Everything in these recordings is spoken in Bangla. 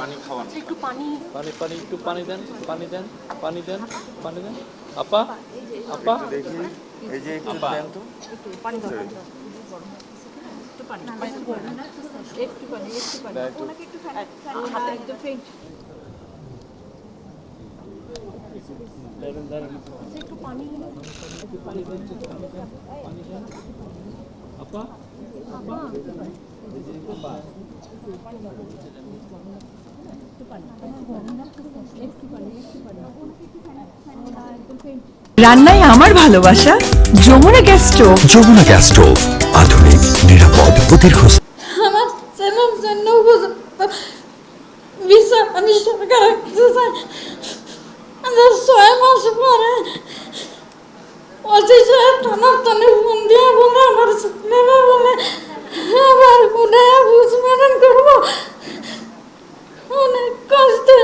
পানি একটু পানি। পানি পানি একটু পানি দেন পানি দেন পানি দেন পানি দেন। আপা আপা। দেখি এই যে একটু দেন তো একটু পানি একটু পানি। একটু পানি একটু পানি। একটু পানি ওনাকে একটু হাতে একটু ফেন্ট রান্নায় আমার ভালোবাসা Jamuna gas stove Jamuna gas stove আধুনিক নিরাপদ দীর্ঘস্থায়ী আমার ছেলের জন্য উপযুক্ত। বিচার আমি ছয় মাস পরে পঁচিশ হাজার টানার তনে ফোন দিয়ে বলে, আমার বলে বুঝমেন করব। অনেক কষ্টে।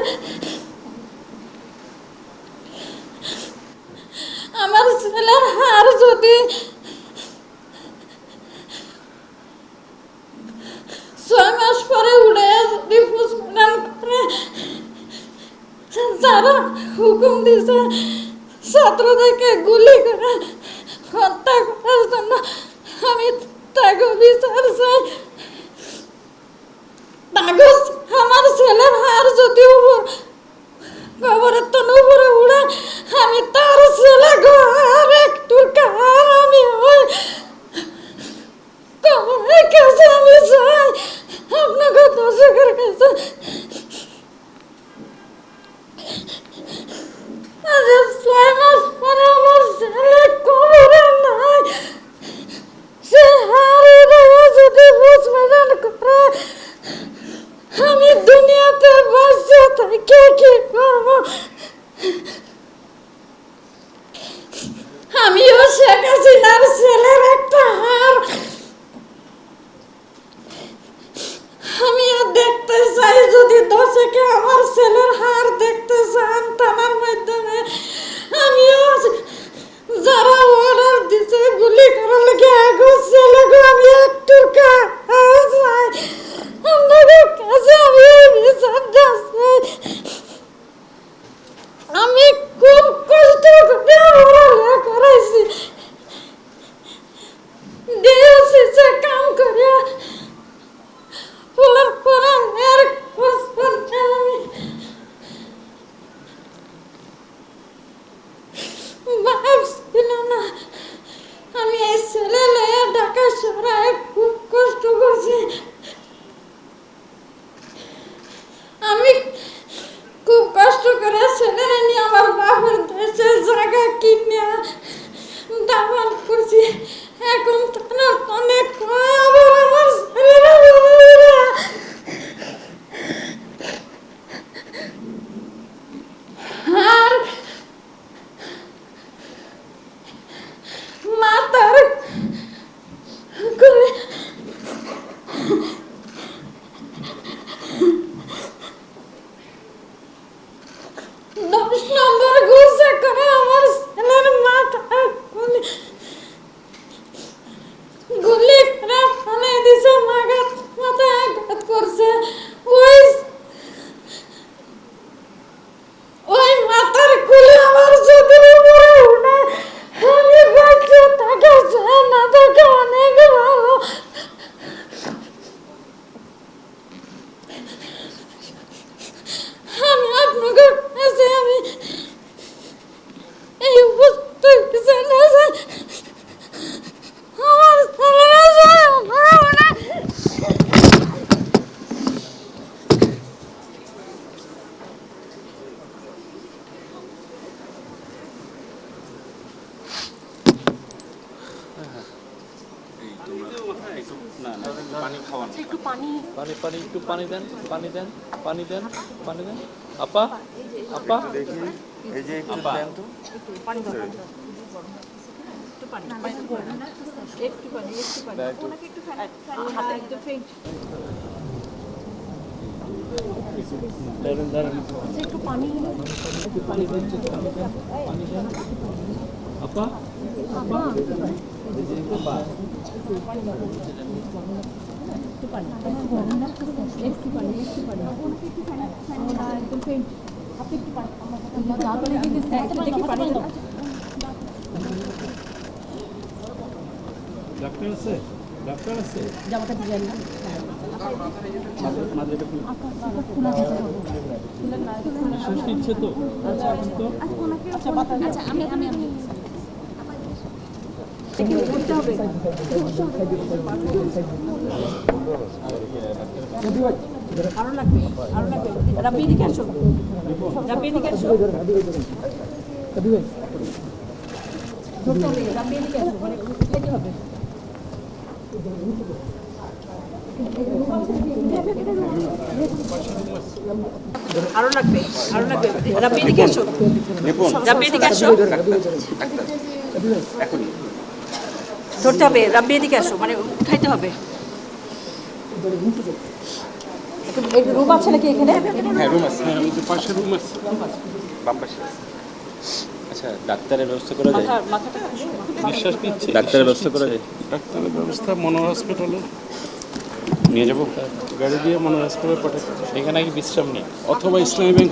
আমার ছেলের হার যদি ছয় মাস পরে উড়ে যদি পুষ্পদান করে হুকুম দিছে। ছাত্রদেরকে গুলি করে হত্যা করার জন্য আমি তাকে চাই। আমার ছেলের হার যদি কবরের তো উপরে Okey okey. আমি খুব কষ্ট করে ছেলে নিয়ে আমার বাবার দেশে জায়গা কিনে দাবার করছি এখন অনেক আবার আমার ছেলেরা বলে আর মাতার করে দশ নম্বর গুছে করে আমার ছেলের মাথা গুলি গুলি করে ফেলে দিছে মাগাত মাথায় আঘাত করছে ওই ওই মাথার খুলে আমার যদি উপরে উঠে আমি বাচ্চা তাকে চায় না তাকে অনেক ভালো আমি আপনাকে কাছে আমি এই উপস্থিত জানা যায় আমার ছেলেরা যায় না না না পানি খাওয়ান একটু পানি পানি পানি একটু পানি দেন পানি দেন পানি দেন পানি দেন। আপা আপা। এই যে একটু দেন তো পানি একটু পানি। একটু পানি। একটু পানি ওনাকে একটু হাতে একটু ফেন্ট একটু পানি আপা। ডাক্তার আছে ডাক্তার আছে জামাটা ডিজাইন না আচ্ছা আচ্ছা আমি আমি আমি আরও লাগবে আরও লাগবে রাব্বি এদিকে আসো রাব্বি মানে লাগবে আরও লাগবে রাব্বি এদিকে আসো আসো ধরতে হবে রাব্বি এদিকে আসো মানে উঠাইতে হবে। রুম আছে নাকি এখানে? হ্যাঁ রুম আছে। পাশে রুম আছে। বাম পাশে আচ্ছা ডাক্তারের ব্যবস্থা করা যায়? নিঃশ্বাস নিচ্ছে। ডাক্তারের ব্যবস্থা করা যায়? ডাক্তারের ব্যবস্থা মনোহর হসপিটালে নিয়ে যাব। গাড়ি দিয়ে মনোহর হসপিটালে পাঠাতে এখানে কি বিশ্রাম নেই অথবা ইসলামী ব্যাংক